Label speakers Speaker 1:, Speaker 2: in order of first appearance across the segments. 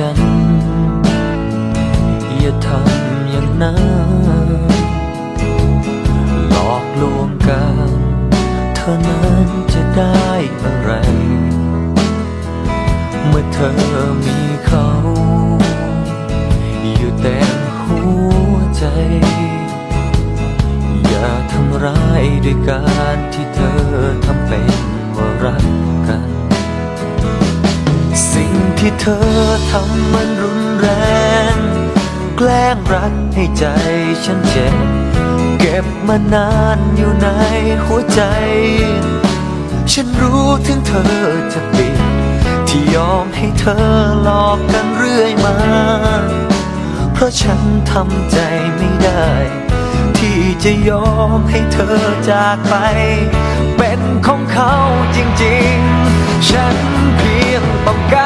Speaker 1: ฉัน อย่าทำอย่างนั้นหลอกลวงกันเธอนั้นจะได้อะไร เมื่อเธอมีเขา อยู่แต็มหัวใจ อย่าทำร้ายด้วยการที่เธอทำเป็น ที่เธอทำมันรุนแรง แกล้งรักให้ใจฉันเจ็บ เก็บมานานอยู่ในหัวใจ ฉันรู้ถึงเธอจะปิด ที่ยอมให้เธอหลอกกันเรื่อยมา เพราะฉันทำใจไม่ได้ ที่จะยอมให้เธอจากไป เป็นของเขาจริงๆ ฉันเพียงต้องการ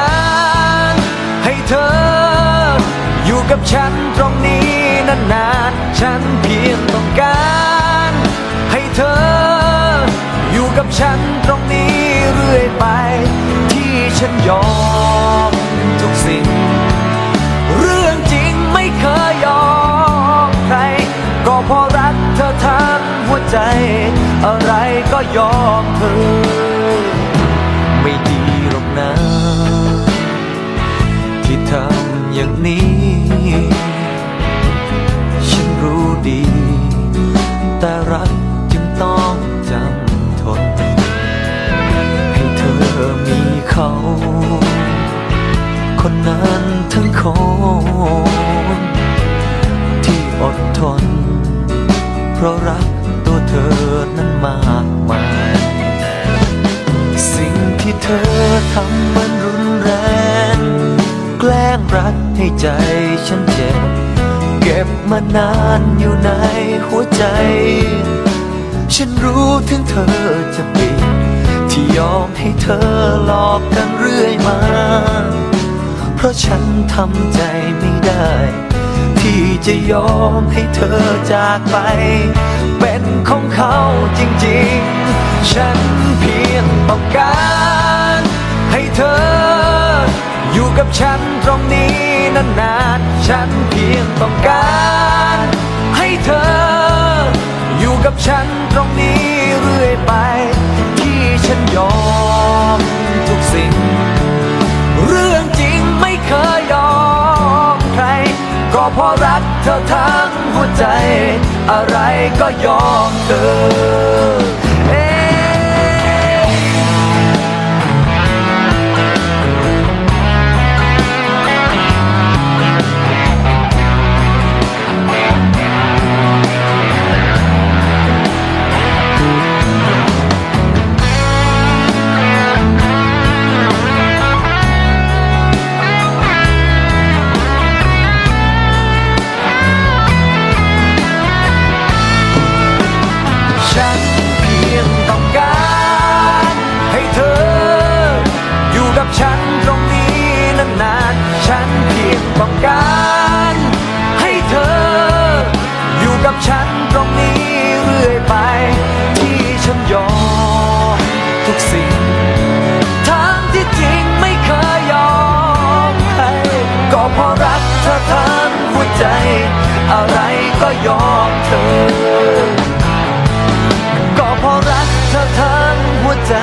Speaker 1: ฉันตรงนี้เรื่อยไป ที่ฉันยอมทุกสิ่ง เรื่องจริงไม่เคยยอมใคร ก็เพราะรักเธอทั้งหัวใจ อะไรก็ยอมเธอ ไม่ดีหรอกนะ ที่ทำอย่างนี้ ฉันรู้ดี แต่รัก เพราะรักตัวเธอนั้นมากมาย สิ่งที่เธอทำมันรุนแรง แกล้งรักให้ใจฉันเจ็บ เก็บมานานอยู่ในหัวใจ ฉันรู้ถึงเธอจะปิดที่ยอมให้เธอหลอกกันเรื่อยมา เพราะฉันทำใจไม่ได้ จะยอมให้เธอจากไป เป็นของเขาจริงๆ ฉันเพียงต้องการ ให้เธอ อยู่กับฉันตรงนี้นานๆ ฉันเพียงต้องการ ให้เธอ อยู่กับฉันตรงนี้เรื่อยไป ที่ฉันยอมทุกสิ่ง เรื่องจริงไม่เคยยอมใคร ก็เพราะรักเธอ ทั้งหัวใจ อะไรก็ยอมเธอ ต้องการให้เธอ อยู่กับฉันตรงนี้เรื่อยไป ที่ฉันยอมทุกสิ่งทั้งที่จริงไม่เคยยอมใครก็เพราะรักเธอทั้งหัวใจ อะไรก็ยอมเธอ ก็เพราะรักเธอทั้งหัวใจ